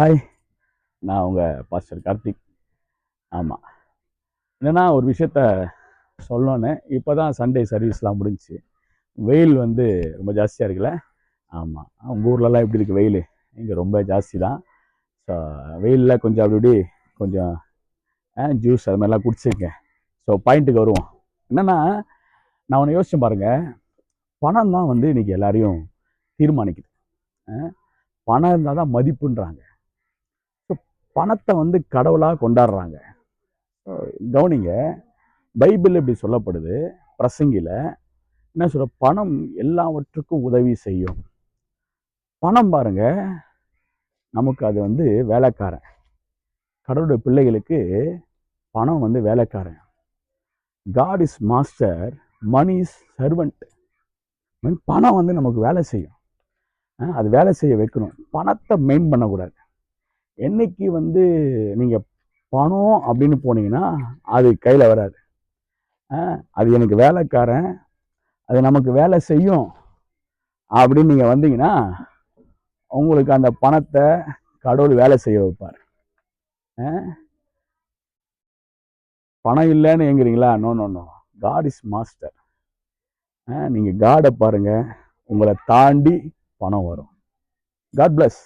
Hi நான் உங்கள் pastor Karthik. ஆமாம் என்னென்னா ஒரு விஷயத்த சொல்லணுன்னு இப்போ தான் சண்டே சர்வீஸ்லாம் முடிஞ்சுச்சு. வெயில் வந்து ரொம்ப ஜாஸ்தியாக இருக்குல்ல? ஆமாம் உங்கள் ஊர்லலாம் எப்படி இருக்குது வெயில்? இங்கே ரொம்ப ஜாஸ்தி தான் ஸோ வெயிலில் கொஞ்சம் அப்படி இப்படி கொஞ்சம் ஜூஸ் அது மாதிரிலாம் குடிச்சிருக்கேன். ஸோ பாயிண்ட்டுக்கு வருவோம். என்னென்னா நான் ஒன்று யோசிச்சு பாருங்கள் பணம் தான் வந்து இன்றைக்கி எல்லாரையும் தீர்மானிக்குது. பணம் இருந்தால் தான் மதிப்புன்றாங்க. பணத்தை வந்து கடவுளாக கொண்டாடுறாங்க. கவனிங்க பைபிள் இப்படி சொல்லப்படுது பிரசங்கில. என்ன சொல்ற பணம் எல்லாவற்றுக்கும் உதவி செய்யும். பணம் பாருங்க நமக்கு அது வந்து வேலைக்காரன். கடவுளுடைய பிள்ளைகளுக்கு பணம் வந்து வேலைக்காரன். God is master money is servant பணம் வந்து நமக்கு வேலை செய்யும். அது வேலை செய்ய வைக்கணும். பணத்தை மெயின் பண்ணக்கூடாது. என்னைக்கு வந்து நீங்கள் பணம் அப்படின்னு போனீங்கன்னா அது கையில் வராது. அது எனக்கு வேலைக்காரன் அது நமக்கு வேலை செய்யும் அப்படின்னு நீங்கள் வந்தீங்கன்னா உங்களுக்கு அந்த பணத்தை கடவுள் வேலை செய்ய வைப்பார். பணம் இல்லைன்னு எங்கிறீங்களா no no no God is master நீங்கள் காடை பாருங்கள் உங்களை தாண்டி பணம் வரும். God plus